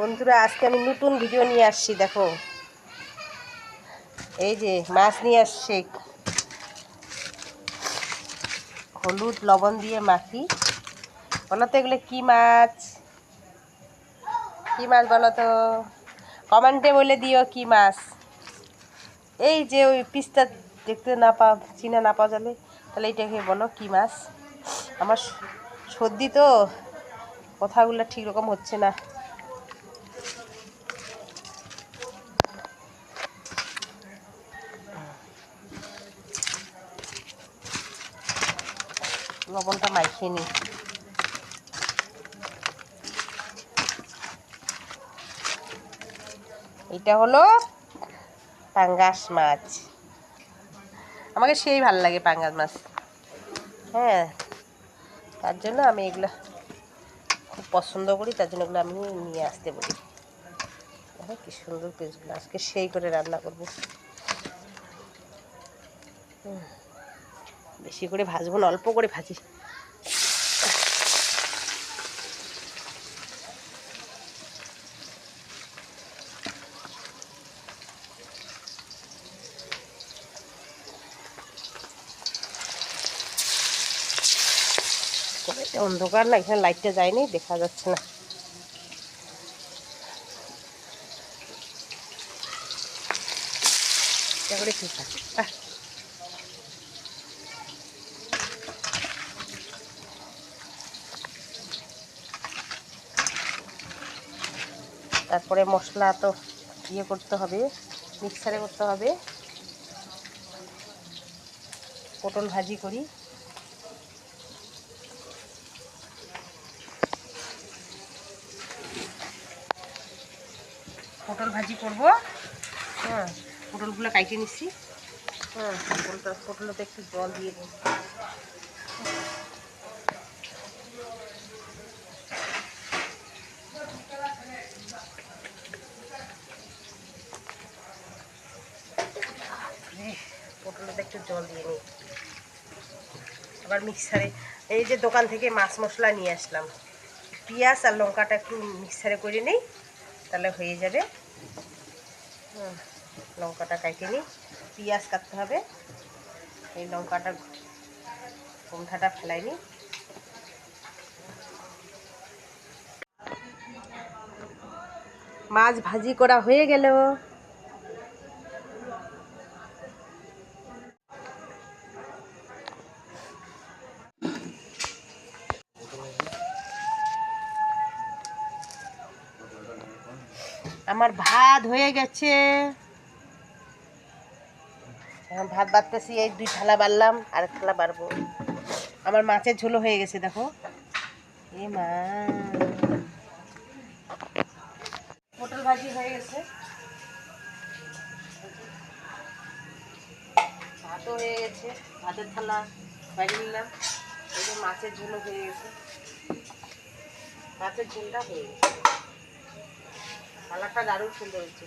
বন্ধুরা, আজকে আমি নতুন ভিডিও নিয়ে আসছি, দেখো। এই যে, মাছ নিয়ে আসছে। হলুদ, লবণ দিয়ে মাখি। বলো তো এগুলো কী মাছ? কী মাছ বলো তো কমেন্টে বলে দিও কী মাছ। এই যে, ওই পিসটা দেখতে না পা চিনা না পাওয়া যাবে তাহলে এইটাকে বলো কী মাছ? আমার সর্দি তো, কথাগুলো ঠিক রকম হচ্ছে না। লবণটা মাখিয়ে নিই। এটা হলো পাঙ্গাস মাছ। আমাকে সেই ভালো লাগে পাঙ্গাস মাছ। হ্যাঁ তার জন্য আমি এগুলো খুব পছন্দ করি, তার জন্য এগুলো আমি নিয়ে আসতে বলি। দেখো কি সুন্দর পিসগুলো আজকে সেই করে রান্না করব। হুম। বেশি করে ভাজবো না, অল্প করে ভাজি। অন্ধকার না, এখানে লাইটটা যায়নি, দেখা যাচ্ছে না। করে ঠিক আছে তারপরে মশলা তো ইয়ে করতে হবে মিক্সারে করতে হবে। পটল ভাজি করি। পটল ভাজি করব। হ্যাঁ পটলগুলো কাইটে নিচ্ছি। হ্যাঁ পটলটা পটলতে একটু জল দিয়ে দিই পটলতে একটু জল দিয়ে নিই। আবার মিক্সারে, এই যে দোকান থেকে মাছ মশলা নিয়ে আসলাম। পেঁয়াজ আর লঙ্কাটা একটু মিক্সারে করে নিই, তাহলে হয়ে যাবে। লঙ্কাটা কাটে নিই। পেঁয়াজ কাটতে হবে। এই লঙ্কাটা কুমঠাটা ফেলাই নিই। মাছ ভাজি করা হয়ে গেল। আমার ভাত হয়ে গেছে। এখন ভাত বাড়তেছি, এই দুই থালা বাড়লাম আর এক থালা বাড়বো। আমার মাছের ঝোলো হয়ে গেছে, দেখো। এ মা। পটল ভাজি হয়ে গেছে। ভাতও হয়ে গেছে, ভাতের থালা বাড়িয়ে নিলাম। এই যে মাছের ঝোলও হয়ে গেছে। মাছের ঝোলটা হয়ে গেছে। কালারটা দারুণ সুন্দর হচ্ছে